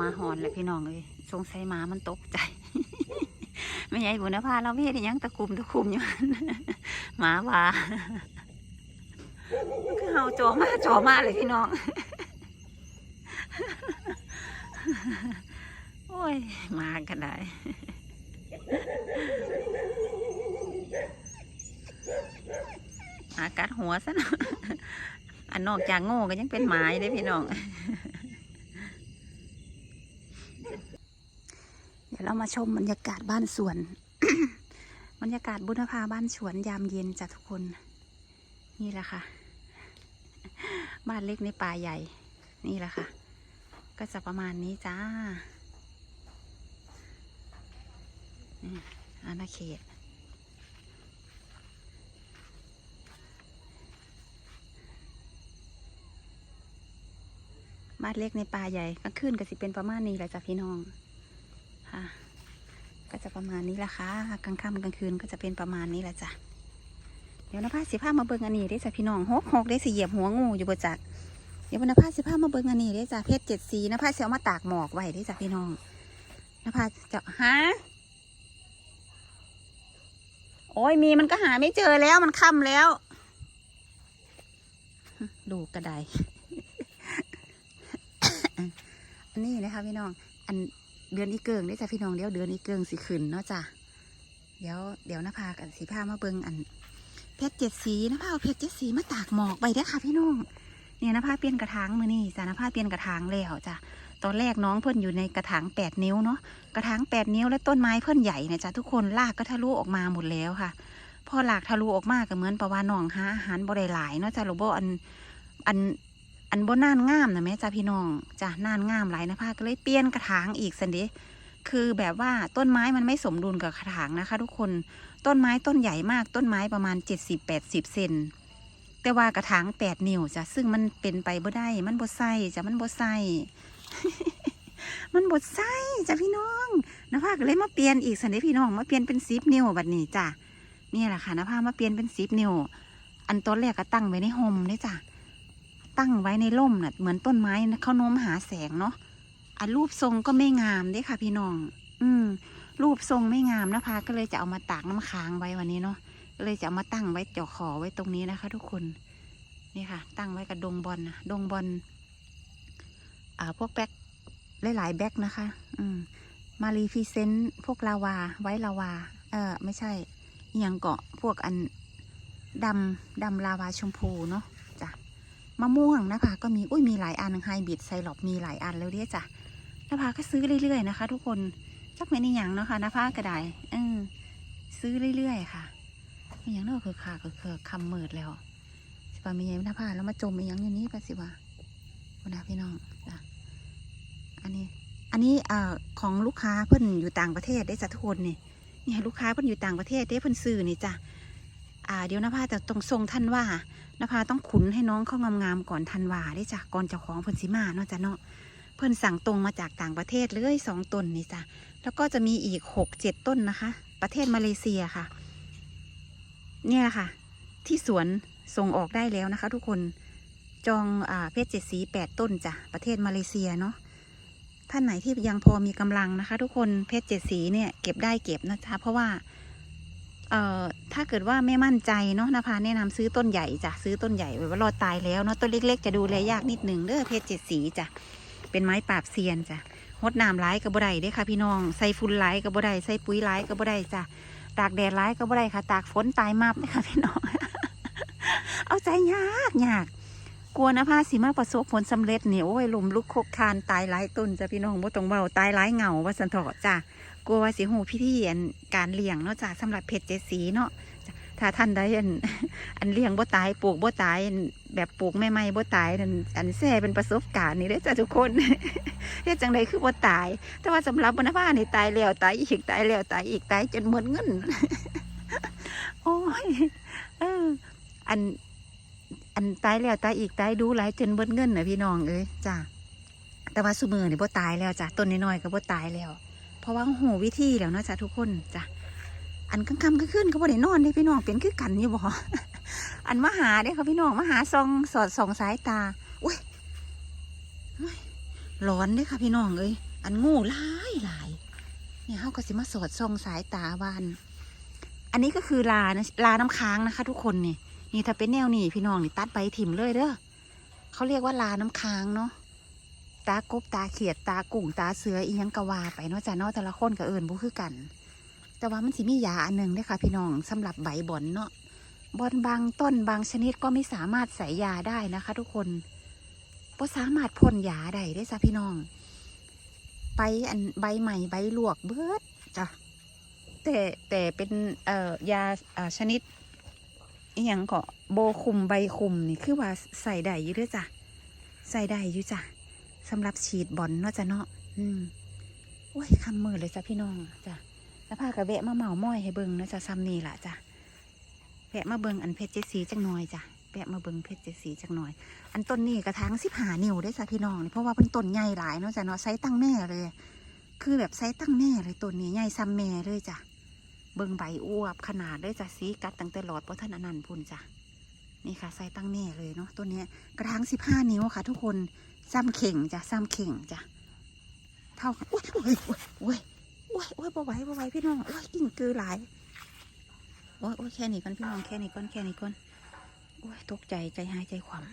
มาหอนแหละพี่น้องเอ้ยสงสัยหมามันตกใจไม่ใช่บุญภาเราไม่เห็นยังตะคุมตะคุมอยู่หั่นหมาว่าคือเฮาจอมาจอมาเลยพี่น้อง โอ้ย มากันได้อากัดหัวซะหน่ออันนอกจากโง่ก็ยังเป็นหมายได้พี่น้อง เรามาชมบรรยากาศบ้านสวน บรรยากาศบุญภาบ้านสวนยามเย็นจ้ะทุกคน นี่แหละค่ะ บ้านเล็กในป่าใหญ่ นี่แหละค่ะ ก็จะประมาณนี้จ้านี่อาณาเขตบ้านเล็กในป่าใหญ่กลางคืนก็สิเป็นประมาณนี้แหละจ้ะพี่น้อง ค่ะ ก็จะประมาณนี้ละค่ะกลางค่ำกลางคืนก็จะเป็นประมาณนี้แหละจ้ะเดี๋ยวนะพาสิพามาเบิ่งอันนี้ได้จ้ะพี่น้องหกหกได้สิเหยียบหัวงูอยู่บนจักเดี๋ยวนะพาสิพามาเบิ่งอันนี้ได้จ้ะเพชรเจ็ดสีนะพาสิเอามาตากหมอกไว้ได้จ้ะพี่น้องนะพาจะฮะโอ้ยมีมันก็หาไม่เจอแล้วมันค่ำแล้ว ดูกระไดอันนี้นะคะพี่น้อง อัน เดือนอีเกิงได้จ้ะพี่น้องเดี๋ยวเดือนอีเกิงสิขึ้นเนาะจ้ะเดี๋ยวเดี๋ยวนะพากันสีผ้ามาเบิงอันเพชรเจ็ดสีนะพาเอาเพชรเจ็ดสีมาตากหมอกไปเด้ค่ะพี่น้องเนี่ยนะพาเปลี่ยนกระถางมือนี่จ้ะนะพาเปลี่ยนกระถางแล้วจ้ะตอนแรกน้องเพิ่นอยู่ในกระถางแปดนิ้วเนาะกระถางแปดนิ้วและต้นไม้เพิ่นใหญ่นะจ้ะทุกคนรากก็ทะลุออกมาหมดแล้วค่ะพอหลากทะลุออกมาก็เหมือนประวาน้องหาอาหารบ่ได้หลายเนาะจ้ะหรือบ่อันอัน อันบนน่านงามนะแม่จ้าพี่น้องจ้ะน่านงามหลายนะพาก็เลยเปลี่ยนกระถางอีกสันดะคือแบบว่าต้นไม้มันไม่สมดุลกับกระถางนะคะ ทุกคนต้นไม้ต้นใหญ่มากต้นไม้ประมาณเจ็ดสิบแปดสิบเซนแต่ว่ากระถางแปดนิ้วจ้ะซึ่งมันเป็นไปบ่ได้ มันบ่ไส้จ้ะมันบ่ไส้มันบ่ไส้จ้ะพี่น้องนะพาก็เลยมาเปลี่ยนอีกสันดะพี่น้องมาเปลี่ยนเป็นสิบนิ้วบัดนี้จ้ะนี่แหละค่ะนะพามาเปลี่ยนเป็นสิบนิ้วอันต้นแรกก็ตั้งไว้ในโฮมนี่จ้ะ ตั้งไว้ในร่มน่ะเหมือนต้นไม้เขาโน้มหาแสงเนาะอันรูปทรงก็ไม่งามด้ค่ะ พี่น้อง อืม รูปทรงไม่งามนะพาก็เลยจะเอามาตากน้ำค้างไว้วันนี้เนาะก็เลยจะเอามาตั้งไว้เจาะขอไว้ตรงนี้นะคะ ทุกคน นี่ค่ะ ตั้งไว้กับดงบอลนะดงบอลอ่าพวกแบ็คหลายๆแบ็คนะคะ อืม มารีฟิเซนต์พวกลาวา ไว้ลาวา เออไม่ใช่อหยังเกาะพวกอันดำดำลาวาชมพูเนาะ มะม่วงนะคะ ก็มีอุ้ยมีหลายอันไฮบริดไซลอบมีหลายอันแล้วเรียจ้ะนภาก็ซื้อเรื่อยๆนะคะ ทุกคนจักไม่นี่ยังเนาะค่ะนภากระไดเออซื้อเรื่อยๆค่ะมีอย่างเนอกคือขาคือคือคำเมิดแล้วสิว่ามีไงนภาแล้วมาจมมีอย่างอย่างนี้ปะสิว่าคุณนะพี่น้องจ้ะอันนี้ อันนี้เอ่อของลูกค้าเพิ่อนอยู่ต่างประเทศได้จ้ะทุกคนนี่นี่ลูกค้าเพิ่อนอยู่ต่างประเทศเด้เพิ่อนซื้อนี่จ้ะ อ่าเดี๋ยวนภาจะตรงทรงท่านว่านภาต้องขุนให้น้องเข้างามๆก่อนทันวาได้จ้ะก่อนเจ้าของเพิ่นสิมาเนาะจ้ะเนาะเพิ่นสั่งตรงมาจากต่างประเทศเลยสองต้นนี่จ้ะแล้วก็จะมีอีกหกเจ็ดต้นนะคะ ประเทศมาเลเซียค่ะ เนี่ยค่ะ ที่สวนส่งออกได้แล้วนะคะ ทุกคนจองอ่าเพชรเจ็ดสีแปดต้นจ้ะประเทศมาเลเซียเนาะท่านไหนที่ยังพอมีกำลังนะคะ ทุกคนเพชรเจ็ดสีเนี่ยเก็บได้เก็บนะจ๊ะเพราะว่า เอ่อถ้าเกิดว่าไม่มั่นใจเนาะนภาแนะนำซื้อต้นใหญ่จ้ะซื้อต้นใหญ่ไว้ว่ารอตายแล้วเนาะต้นเล็ก ๆ จะดูแลยากนิดหนึ่งเด้อเพชรเจ็ดสีจ้ะเป็นไม้ปราบเซียนจ้ะหดน้ำร้ายกับบ่ได้เด้ค่ะพี่น้องใส่ฝุ่นร้ายกับบ่ได้ใส่ปุ๋ยร้ายกับบ่ได้จ้ะตากแดดร้ายกับบ่ได้ค่ะ ตากฝนตายมับเด้อค่ะพี่น้องเอาใจยากยาก กลัวนภาสิมาประสบผลสำเร็จเนี่ยโอ้ยหลุมลุกคกคานตายหลายต้นจ้ะพี่น้องบ่ต้องเบาตายหลายเหงาว่าสันเถาะจ้ะกลัวว่าสิหูพิธีอันการเลี้ยงเนาะจ้ะสำหรับเพชรเจสีเนาะถ้าท่านใดอันอันเลี้ยงบ่ตายปลูกบ่ตายแบบปลูกไม่ไม่บ่ตายอันอันแซ่เป็นประสบการณ์นี่เด้อจ้ะทุกคนเฮ็ดจังไดคือบ่ตาย แต่ว่าสำหรับบรรพานี่ตายแล้วตายอีกตายแล้วตายอีกตายจนหมดเงินโอ้ยเอออัน อันตายแล้วตายอีกตายดูหลายจนเบิดเงินน่ะพี่น้องเอ้ยจ้ะแต่ว่าซุมือนี่บ่ตายแล้วจ้ะต้นน้อยๆก็บ่ตายแล้ว เพราะว่าหูวิธีแล้วเนาะจ้ะทุกคนจ้ะอันกลางค่ำกลางคืนเขาบ่ได้นอนเด้พี่น้องเป็นคือกันอยู่บ่อันมาหาเด้ค่ะพี่น้องมาหาซองสอดสองสายตาอุ้ยอุ้ยร้อนเด้ค่ะพี่น้องเอ้ยอันงูหลายหลายเนี่ยเขาก็สิมาสอดสองสายตาบาน อันนี้ก็คือลานะลาน้ำค้างนะคะ ทุกคนเนี่ย นี่ถ้าเป็นแนวนี่พี่น้องนี่ตัดใบถิ่มเลยเด้อเขาเรียกว่าลาน้ำค้างเนาะตากบตาเขียดตากุ่งตาเสืออียังกะวาไปเนาะจ้ะเนาะแต่ละคนก็เอิญบุคือกัน แต่ว่ามันสิมียาอันหนึ่งด้ค่ะ พี่น้องสำหรับใบบอนเนาะบอนบางต้นบางชนิดก็ไม่สามารถใส่ยาได้นะคะ ทุกคนบ่สามารถพ่นยาได้ได้อจ้ะพี่น้อง ไปอันใบใหม่ใบลวกเบิดจ้ะแต่แต่เป็นเอ่อยาอ่าชนิด อหยังก็โบคุมใบคุมนี่คือว่าใส่ได้อยู่เด้วยจ้ะใส่ได้อยู่จ้ะสำหรับฉีดบอลเนาะจ้ะเนาะอืมโอ้ยคำมือเลยจ้ะพี่น้องจ้ะแล้วพากระแวะมาเหมาม้อยให้เบิงเนาะจ้ะซ้ำนี่ล่ะจ้ะแวะมาเบิงอันเพชรเจดสีจังหน่อยจ้ะแวะมาเบิงเพชรเจดสีจังหน่อย อันต้นนี้กระถางสิบหานิ้วได้จ้ะพี่น้องเพราะว่าเป็นต้นใหญ่หลายเนาะจ้ะเนาะไซส์ตั้งแม่เลย คือแบบไซส์ตั้งแม่เลยต้นนี้ใหญ่ซ้ำแม่เลยจ้ะ เบิ่งใบอ้วบขนาดเลยจ้ะสีกัดตั้งแต่หลอดเพราะท่านอนันต์พุ่นจ้ะนี่ค่ะไซส์ตั้งแม่เลยเนาะต้นเนี้กระถางสิบห้านิ้วค่ะ ทุกคนซ้ำเข่งจ้ะซ้ำเข่งจ้ะเท่าอุ้ยอุ้ยอุ้ยอุ้ยอุ้ยบ่ไหวบ่ไหวพี่น้องอุ้ยกิ่งกือหลายโอ้ยโอ้ยแค่นี้ก่อนพี่น้องแค่นี้ก่อนแค่นี้ก่อนโอ้ยตกใจใจหายใจความ